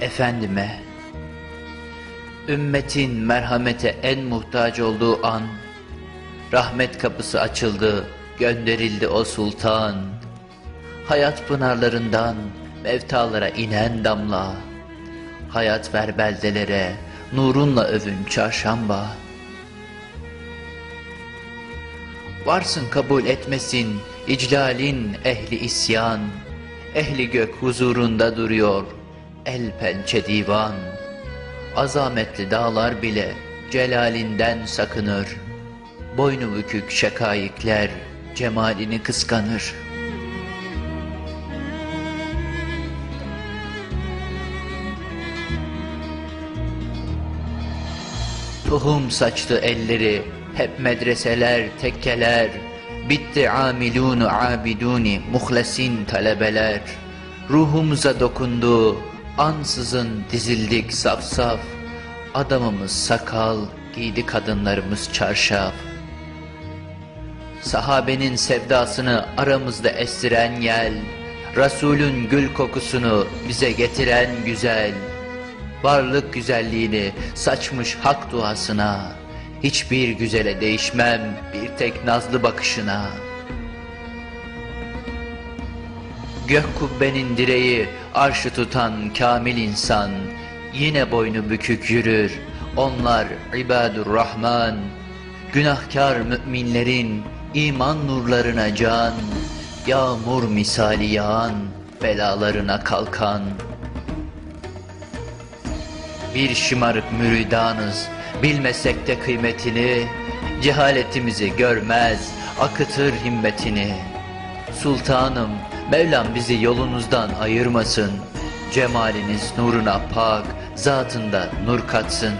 Efendime, ümmetin merhamete en muhtaç olduğu an, rahmet kapısı açıldı, gönderildi o sultan. Hayat pınarlarından mevtalara inen damla, hayat ver beldelere, nurunla övün çarşamba. Varsın kabul etmesin iclalin ehli isyan, ehli gök huzurunda duruyor el pençe divan. Azametli dağlar bile celalinden sakınır, boynu bükük şakayikler cemalini kıskanır. Tohum saçtı elleri, hep medreseler, tekkeler. Bitti amilunu abiduni, muhlesin talebeler. Ruhumuza dokundu, ansızın dizildik saf saf. Adamımız sakal, giydi kadınlarımız çarşaf. Sahabenin sevdasını aramızda estiren yel, Resulün gül kokusunu bize getiren güzel, Varlık güzelliğini saçmış hak duasına, Hiçbir güzele değişmem bir tek nazlı bakışına. Gök kubbenin direği arşı tutan kamil insan, Yine boynu bükük yürür, onlar ibadur rahman. Günahkar müminlerin iman nurlarına can, Yağmur misali yağan, belalarına kalkan. Bir şımarık müridanız, bilmesek de kıymetini, Cehaletimizi görmez, akıtır himmetini. Sultanım, Mevlam bizi yolunuzdan ayırmasın, Cemaliniz nuruna pak, zatında nur katsın.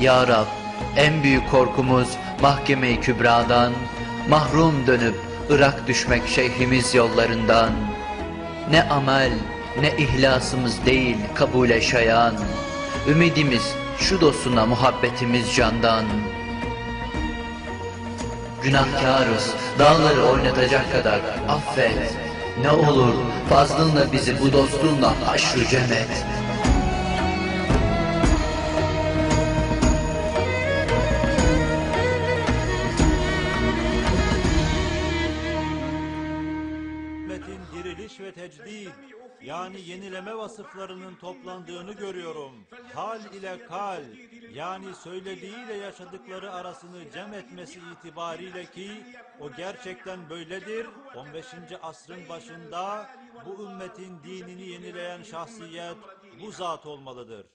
Ya Rab, en büyük korkumuz mahkeme-i kübradan, mahrum dönüp Irak düşmek şeyhimiz yollarından. Ne amel, ne ihlasımız değil kabule şayan, ümidimiz şu dostuna muhabbetimiz candan. Günahkarız, dağları oynatacak kadar affet. Ne olur fazlınla bizi bu dostunla haşru cem et. diriliş ve tecdid yani yenileme vasıflarının toplandığını görüyorum. Hal ile kal yani söylediğiyle yaşadıkları arasını cem etmesi itibariyle ki o gerçekten böyledir. 15. asrın başında bu ümmetin dinini yenileyen şahsiyet bu zat olmalıdır.